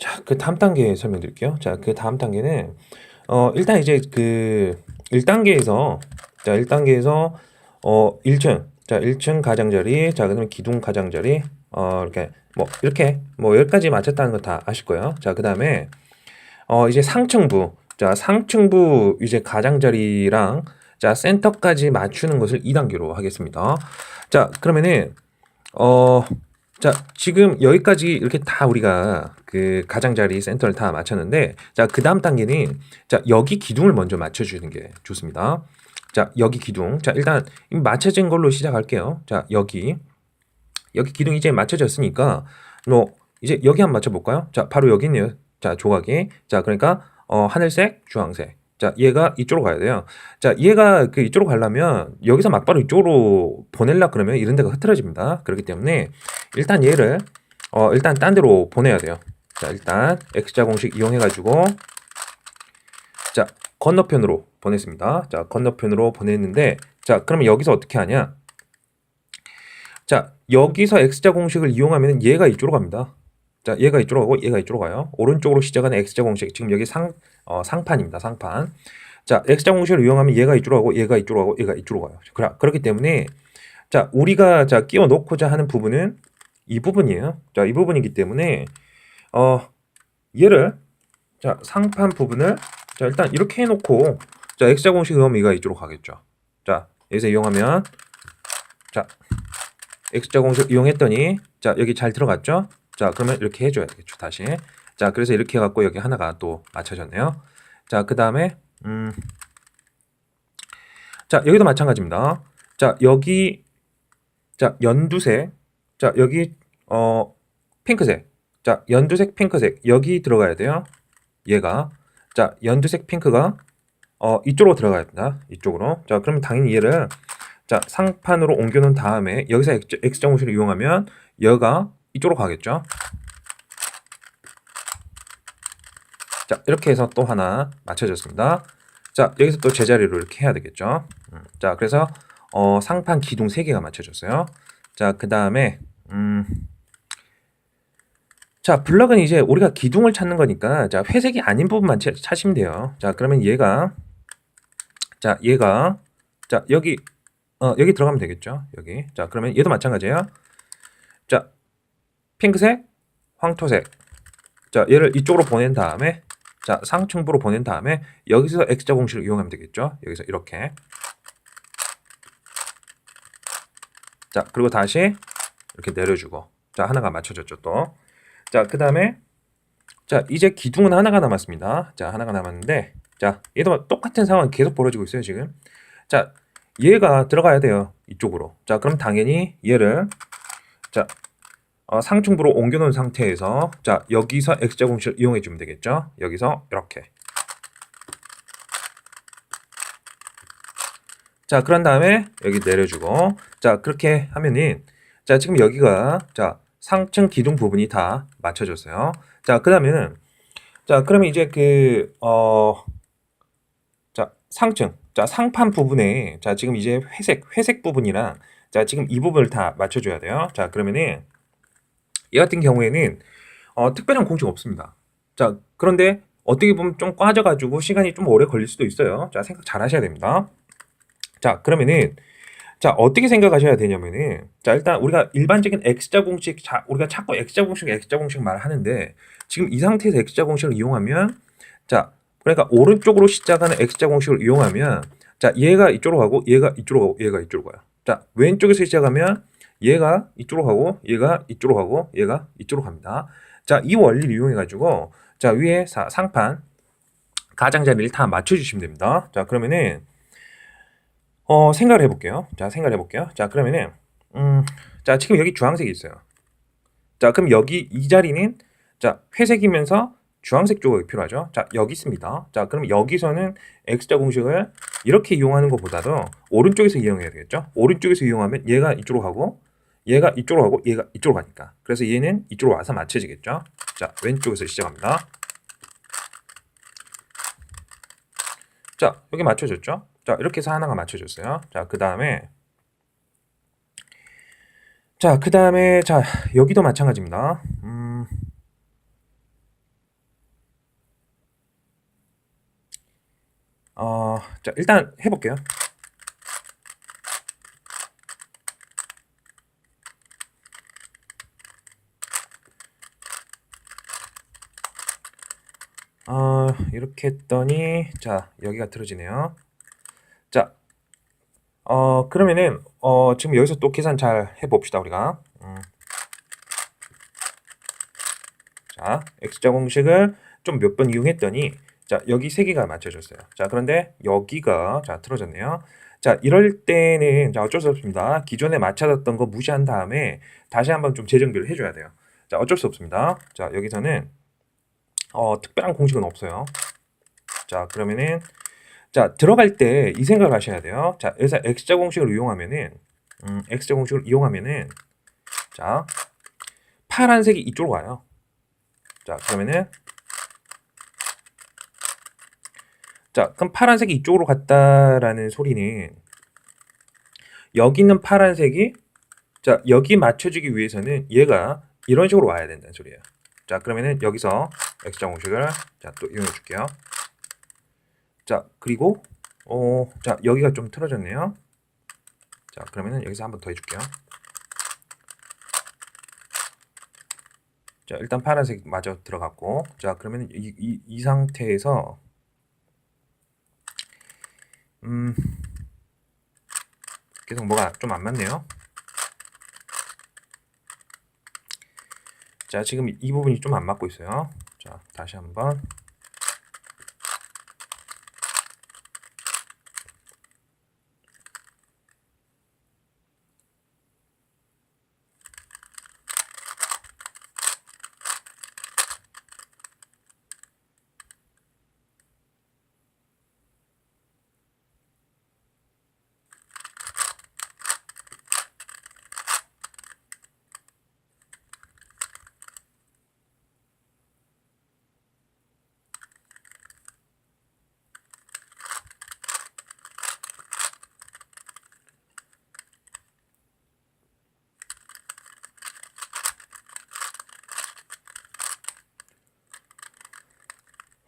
자, 그 다음 단계 설명드릴게요. 자, 그 다음 단계는 어 일단 이제 그 1단계에서 자, 1단계에서 어 1층 자, 1층 가장자리 자, 그다음에 기둥 가장자리 어 이렇게 뭐 이렇게 뭐 여기까지 맞췄다는 거 다 아실 거예요. 자, 그다음에 어 이제 상층부 자, 상층부 이제 가장자리랑 자, 센터까지 맞추는 것을 2단계로 하겠습니다. 자, 그러면은 어 자, 지금 여기까지 이렇게 다 우리가 그 가장자리 센터를 다 맞췄는데, 자, 그 다음 단계는, 자, 여기 기둥을 먼저 맞춰주는 게 좋습니다. 자, 여기 기둥. 자, 일단 맞춰진 걸로 시작할게요. 자, 여기. 여기 기둥 이제 맞춰졌으니까, 뭐, 이제 여기 한번 맞춰볼까요? 자, 바로 여기 있네요. 자, 조각이. 자, 그러니까, 어, 하늘색, 주황색. 자, 얘가 이쪽으로 가야 돼요. 자, 얘가 그 이쪽으로 가려면 여기서 막바로 이쪽으로 보낼라 그러면 이런 데가 흐트러집니다. 그렇기 때문에 일단 얘를 어, 일단 딴 데로 보내야 돼요. 자, 일단 X자 공식 이용해 가지고 자, 건너편으로 보냈습니다. 자, 건너편으로 보냈는데 자, 그러면 여기서 어떻게 하냐? 자, 여기서 X자 공식을 이용하면 얘가 이쪽으로 갑니다. 자, 얘가 이쪽으로 가고 얘가 이쪽으로 가요. 오른쪽으로 시작하는 X자 공식. 지금 여기 상, 어, 상판입니다. 상판. 자, X자 공식을 이용하면 얘가 이쪽으로 가고 얘가 이쪽으로 가고 얘가 이쪽으로 가요. 그러, 그렇기 때문에 자, 우리가 자, 끼워 놓고자 하는 부분은 이 부분이에요. 자, 이 부분이기 때문에 어, 얘를 자, 상판 부분을 자, 일단 이렇게 해 놓고 자, X자 공식 이용하면 얘가 이쪽으로 가겠죠. 자, 여기서 이용하면 자, X자 공식 이용했더니 자, 여기 잘 들어갔죠? 자, 그러면 이렇게 해줘야 되겠죠, 다시. 자, 그래서 이렇게 해갖고 여기 하나가 또 맞춰졌네요. 자, 그 다음에, 음, 자, 여기도 마찬가지입니다. 자, 여기, 자, 연두색, 자, 여기, 어, 핑크색. 자, 연두색, 핑크색. 여기 들어가야 돼요. 얘가. 자, 연두색, 핑크가, 어, 이쪽으로 들어가야 된다. 이쪽으로. 자, 그러면 당연히 얘를, 자, 상판으로 옮겨놓은 다음에, 여기서 X, X자 공식을 이용하면, 얘가 이쪽으로 가겠죠. 자, 이렇게 해서 또 하나 맞춰졌습니다. 자, 여기서 또 제자리로 이렇게 해야 되겠죠. 음, 자, 그래서 어, 상판 기둥 3개가 맞춰졌어요. 자, 그 다음에 음, 자, 블럭은 이제 우리가 기둥을 찾는 거니까 자, 회색이 아닌 부분만 찾- 찾으면 돼요. 자, 그러면 얘가 자, 얘가 자, 여기 어, 여기 들어가면 되겠죠. 여기. 자, 그러면 얘도 마찬가지예요. 자, 핑크색, 황토색. 자, 얘를 이쪽으로 보낸 다음에 자, 상층부로 보낸 다음에 여기서 X자 공식을 이용하면 되겠죠. 여기서 이렇게. 자, 그리고 다시 이렇게 내려주고. 자, 하나가 맞춰졌죠, 또. 자, 그 다음에 자, 이제 기둥은 하나가 남았습니다. 자, 하나가 남았는데 자, 얘도 똑같은 상황이 계속 벌어지고 있어요, 지금. 자, 얘가 들어가야 돼요. 이쪽으로. 자, 그럼 당연히 얘를 자, 어, 상층부로 옮겨놓은 상태에서 자 여기서 x자 공식을 이용해 주면 되겠죠. 여기서 이렇게. 자 그런 다음에 여기 내려주고 자 그렇게 하면은 자 지금 여기가 자 상층 기둥 부분이 다 맞춰졌어요. 자 그다음에는 자 그러면 이제 그 어 자 상층 자 상판 부분에 자 지금 이제 회색 회색 부분이랑 자 지금 이 부분을 다 맞춰줘야 돼요. 자 그러면은 얘 같은 경우에는 어, 특별한 공식 없습니다. 자, 그런데 어떻게 보면 좀 꽈져가지고 시간이 좀 오래 걸릴 수도 있어요. 자, 생각 잘 하셔야 됩니다. 자, 그러면은, 자, 어떻게 생각하셔야 되냐면은, 자, 일단 우리가 일반적인 X자 공식, 자, 우리가 자꾸 X자 공식, X자 공식 말을 하는데, 지금 이 상태에서 X자 공식을 이용하면, 자, 그러니까 오른쪽으로 시작하는 X자 공식을 이용하면, 자, 얘가 이쪽으로 가고, 얘가 이쪽으로 가고, 얘가 이쪽으로 가요. 자, 왼쪽에서 시작하면, 얘가 이쪽으로 가고 얘가 이쪽으로 가고 얘가 이쪽으로 갑니다. 자, 이 원리를 이용해 가지고 자, 위에 사, 상판 가장자리를 다 맞춰 주시면 됩니다. 자, 그러면은 어, 생각을 해 볼게요. 자, 생각을 해 볼게요. 자, 그러면은 음, 자, 지금 여기 주황색이 있어요. 자, 그럼 여기 이 자리는 자, 회색이면서 주황색 조각이 필요하죠. 자, 여기 있습니다. 자, 그럼 여기서는 X자 공식을 이렇게 이용하는 것보다도 오른쪽에서 이용해야 되겠죠. 오른쪽에서 이용하면 얘가 이쪽으로 가고 얘가 이쪽으로 가고 얘가 이쪽으로 가니까. 그래서 얘는 이쪽으로 와서 맞춰지겠죠? 자 왼쪽에서 시작합니다. 자 여기 맞춰졌죠? 자 이렇게 해서 하나가 맞춰졌어요. 자그 다음에 자 그 다음에 자 여기도 마찬가지입니다. 음. 어, 자 일단 해볼게요. 어, 이렇게 했더니, 자, 여기가 틀어지네요. 자, 어, 그러면은, 어, 지금 여기서 또 계산 잘 해봅시다, 우리가. 음. 자, X자 공식을 좀 몇 번 이용했더니, 자, 여기 세 개가 맞춰졌어요. 자, 그런데 여기가, 자, 틀어졌네요. 자, 이럴 때는, 자, 어쩔 수 없습니다. 기존에 맞춰졌던 거 무시한 다음에 다시 한번 좀 재정비를 해줘야 돼요. 자, 어쩔 수 없습니다. 자, 여기서는, 어, 특별한 공식은 없어요. 자, 그러면은, 자, 들어갈 때 이 생각을 하셔야 돼요. 자, 여기서 X자 공식을 이용하면은, 음, X자 공식을 이용하면은, 자, 파란색이 이쪽으로 가요. 자, 그러면은, 자, 그럼 파란색이 이쪽으로 갔다라는 소리는, 여기 있는 파란색이, 자, 여기 맞춰주기 위해서는 얘가 이런 식으로 와야 된다는 소리예요. 자, 그러면은 여기서 X자 공식을, 자, 또 이용해 줄게요. 자, 그리고, 어, 자, 여기가 좀 틀어졌네요. 자, 그러면은 여기서 한번 더 해줄게요. 자, 일단 파란색 마저 들어갔고, 자, 그러면 이, 이, 이 상태에서, 음, 계속 뭐가 좀 안 맞네요. 자, 지금 이- 이 부분이 좀 안 맞고 있어요. 자, 다시 한번.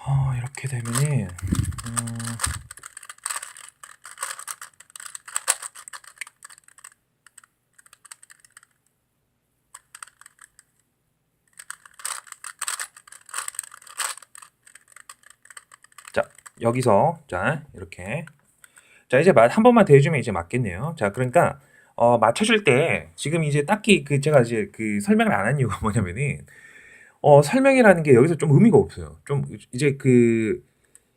어, 이렇게 되면은, 음, 자, 여기서, 자, 이렇게. 자, 이제 마- 한 번만 더 해주면 이제 맞겠네요. 자, 그러니까, 어, 맞춰줄 때, 지금 이제 딱히 그, 제가 이제 그 설명을 안 한 이유가 뭐냐면은, 어, 설명이라는 게 여기서 좀 의미가 없어요. 좀 이제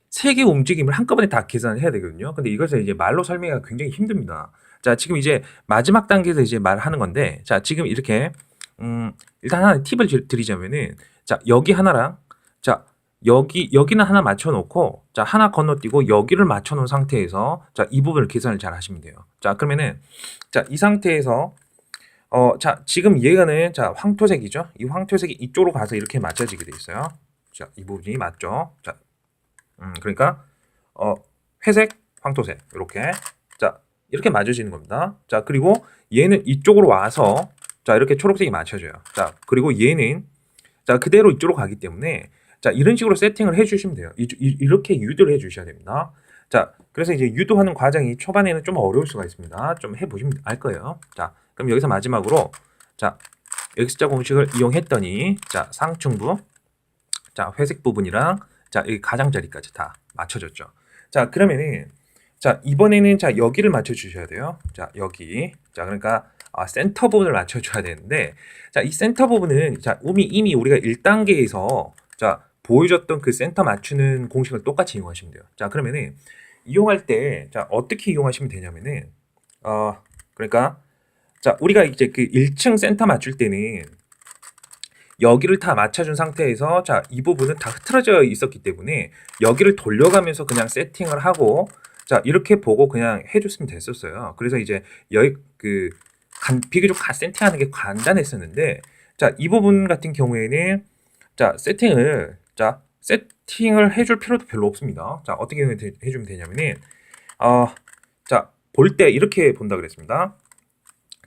그세개 움직임을 한꺼번에 다 계산을 해야 되거든요. 근데 이것을 이제 말로 설명하기가 굉장히 힘듭니다. 자, 지금 이제 마지막 단계에서 이제 말하는 건데, 자, 지금 이렇게, 음, 일단 하나 팁을 드- 드리자면은, 자, 여기 하나랑, 자, 여기, 여기는 하나 맞춰놓고, 자, 하나 건너뛰고 여기를 맞춰놓은 상태에서, 자, 이 부분을 계산을 잘 하시면 돼요. 자, 그러면은, 자, 이 상태에서, 어, 자, 지금 얘가는 자, 황토색이죠. 이 황토색이 이쪽으로 가서 이렇게 맞춰지게 돼 있어요. 자, 이 부분이 맞죠. 자, 음, 그러니까 어, 회색, 황토색 이렇게 자, 이렇게 맞춰지는 겁니다. 자, 그리고 얘는 이쪽으로 와서 자, 이렇게 초록색이 맞춰져요. 자, 그리고 얘는 자, 그대로 이쪽으로 가기 때문에 자, 이런 식으로 세팅을 해 주시면 돼요. 이, 이- 이렇게 유도를 해 주셔야 됩니다. 자, 그래서 이제 유도하는 과정이 초반에는 좀 어려울 수가 있습니다. 좀 해 보시면 알 거예요. 자, 그럼 여기서 마지막으로 자, X자 공식을 이용했더니 자, 상층부 자, 회색 부분이랑 자, 여기 가장자리까지 다 맞춰졌죠. 자, 그러면은 자, 이번에는 자, 여기를 맞춰 주셔야 돼요. 자, 여기. 자, 그러니까 아, 센터 부분을 맞춰 줘야 되는데 자, 이 센터 부분은 자, 이미 이미 우리가 1단계에서 자, 보여줬던 그 센터 맞추는 공식을 똑같이 이용하시면 돼요. 자, 그러면은 이용할 때 자, 어떻게 이용하시면 되냐면은 어, 그러니까 자, 우리가 이제 그 1층 센터 맞출 때는 여기를 다 맞춰준 상태에서 자, 이 부분은 다 흐트러져 있었기 때문에 여기를 돌려가면서 그냥 세팅을 하고 자, 이렇게 보고 그냥 해줬으면 됐었어요. 그래서 이제 여기 그 간, 비교적 가 세팅하는 게 간단했었는데 자, 이 부분 같은 경우에는 자, 세팅을 자, 세팅을 해줄 필요도 별로 없습니다. 자, 어떻게 해- 해주면 되냐면은 어, 자, 볼 때 이렇게 본다 그랬습니다.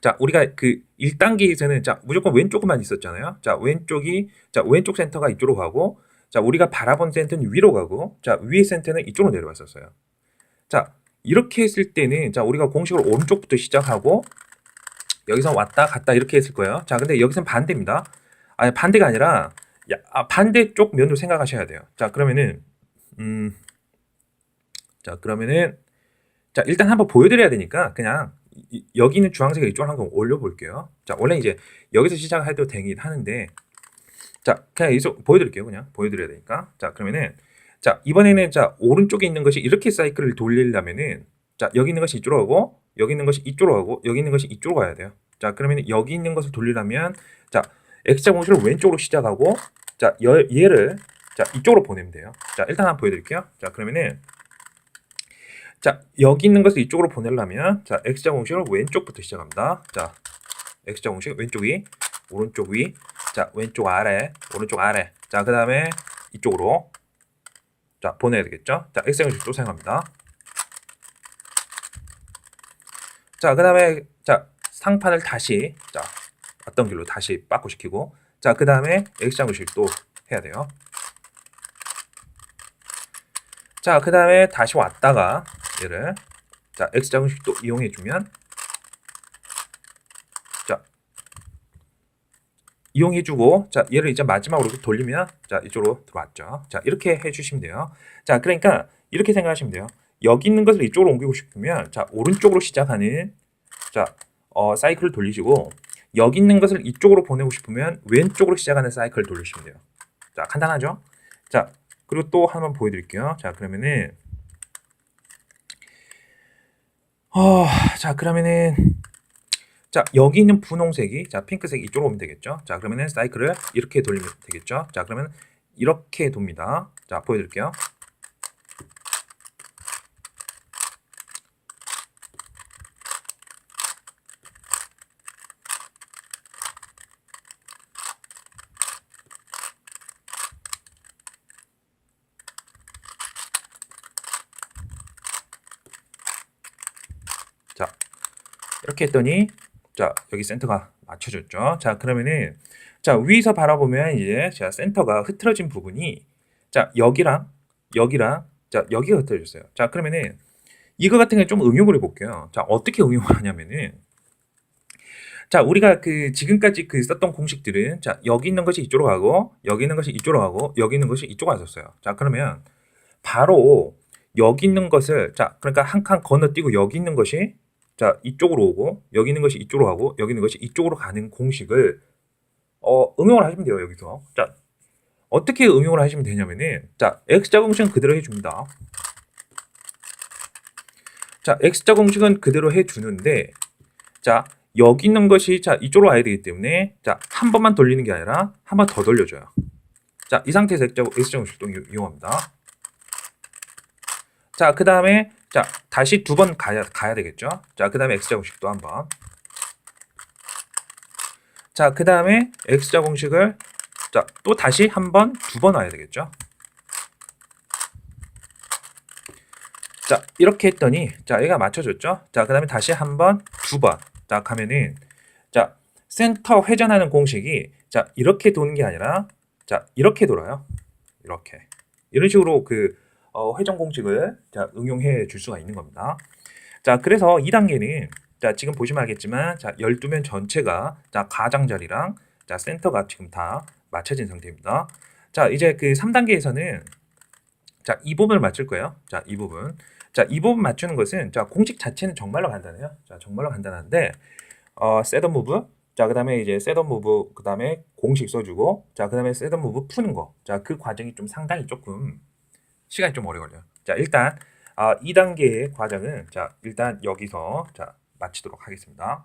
자, 우리가 그 1단계에서는 자, 무조건 왼쪽만 있었잖아요. 자, 왼쪽이 자, 왼쪽 센터가 이쪽으로 가고 자, 우리가 바라본 센터는 위로 가고 자, 위에 센터는 이쪽으로 내려왔었어요. 자, 이렇게 했을 때는 자, 우리가 공식을 오른쪽부터 시작하고 여기서 왔다 갔다 이렇게 했을 거예요. 자, 근데 여기서는 반대입니다. 아니, 반대가 아니라 야, 아, 반대쪽 면으로 생각하셔야 돼요. 자, 그러면은 음 자, 그러면은 자, 일단 한번 보여 드려야 되니까 그냥 여기 있는 주황색을 이쪽으로 한번 올려볼게요. 자, 원래 이제 여기서 시작해도 되긴 하는데 자, 그냥 여기서 보여드릴게요. 그냥 보여드려야 되니까. 자, 그러면은 자, 이번에는 자, 오른쪽에 있는 것이 이렇게 사이클을 돌리려면은 자, 여기 있는 것이 이쪽으로 가고 여기 있는 것이 이쪽으로 가고 여기 있는 것이 이쪽으로 가야 돼요. 자, 그러면 여기 있는 것을 돌리려면 자, x자 공식을 왼쪽으로 시작하고 자, 여, 얘를 자, 이쪽으로 보내면 돼요. 자, 일단 한번 보여드릴게요. 자, 그러면은 자, 여기 있는 것을 이쪽으로 보내려면 자, x자 공식을 왼쪽부터 시작합니다. 자, x자 공식 왼쪽 위, 오른쪽 위, 자, 왼쪽 아래, 오른쪽 아래. 자, 그다음에 이쪽으로 자, 보내야 되겠죠? 자, x자 공식 또 사용합니다. 자, 그다음에 자, 상판을 다시 자, 어떤 길로 다시 바꾸시키고 자, 그다음에 x자 공식 또 해야 돼요. 자, 그 다음에 다시 왔다가 얘를 자, 공식 또 이용해 주면 자, 이용해 주고 자, 얘를 이제 마지막으로 돌리면 자, 이쪽으로 들어왔죠. 자, 이렇게 해 주시면 돼요. 자, 그러니까 이렇게 생각하시면 돼요. 여기 있는 것을 이쪽으로 옮기고 싶으면 자, 오른쪽으로 시작하는 자, 어, 사이클을 돌리시고 여기 있는 것을 이쪽으로 보내고 싶으면 왼쪽으로 시작하는 사이클을 돌리시면 돼요. 자, 간단하죠? 자, 그리고 또 한번 보여드릴게요. 자, 그러면은 어, 자, 그러면은 자, 여기 있는 분홍색이 자, 핑크색이 이쪽으로 오면 되겠죠? 자, 그러면은 사이클을 이렇게 돌리면 되겠죠? 자, 그러면 이렇게 돕니다. 자, 보여드릴게요. 이렇게 했더니 자, 여기 센터가 맞춰졌죠. 자, 그러면은 자, 위에서 바라보면 이제 자, 센터가 흐트러진 부분이 자, 여기랑 여기랑 자, 여기가 흐트러졌어요. 자, 그러면은 이거 같은 게좀 응용을 해 볼게요. 자, 어떻게 응용을 하냐면은 자, 우리가 그 지금까지 그 썼던 공식들은 자, 여기 있는 것이 이쪽으로 가고 여기 있는 것이 이쪽으로 가고 여기 있는 것이 이쪽으로 갔었어요. 자, 그러면 바로 여기 있는 것을 자, 그러니까 한 칸 건너뛰고 여기 있는 것이 자, 이쪽으로 오고 여기 있는 것이 이쪽으로 가고 여기 있는 것이 이쪽으로 가는 공식을 어, 응용을 하시면 돼요, 여기서. 자, 어떻게 응용을 하시면 되냐면은 자, x자 공식은 그대로 해 줍니다. 자, x자 공식은 그대로 해 주는데 자, 여기 있는 것이 자, 이쪽으로 와야 되기 때문에 자, 한 번만 돌리는 게 아니라 한 번 더 돌려 줘요. 자, 이 상태에서 x자, x자 공식도 이- 이용합니다. 자, 그 다음에 자, 다시 두 번 가야, 가야 되겠죠? 자, 그 다음에 x자 공식도 한 번. 자, 그 다음에 x자 공식을 자, 또 다시 한 번, 두 번 와야 되겠죠? 자, 이렇게 했더니 자, 얘가 맞춰졌죠? 자, 그 다음에 다시 한 번, 두 번. 자, 가면은 자, 센터 회전하는 공식이 자, 이렇게 도는 게 아니라 자, 이렇게 돌아요. 이렇게. 이런 식으로 그 어, 회전 공식을 자, 응용해 줄 수가 있는 겁니다. 자, 그래서 2단계는 자, 지금 보시면 알겠지만 자, 12면 전체가 자, 가장자리랑 자, 센터가 지금 다 맞춰진 상태입니다. 자, 이제 그 3단계에서는 자, 이 부분을 맞출 거예요. 자, 이 부분. 자, 이 부분 맞추는 것은 자, 공식 자체는 정말로 간단해요. 자, 정말로 간단한데 어, 셋업 무브 자, 그다음에 이제 셋업 무브 그다음에 공식 써 주고 자, 그다음에 셋업 무브 푸는 거. 자, 그 과정이 좀 상당히 조금 시간이 좀 오래 걸려요. 자, 일단 아, 2단계의 과정은 자, 일단 여기서 자, 마치도록 하겠습니다.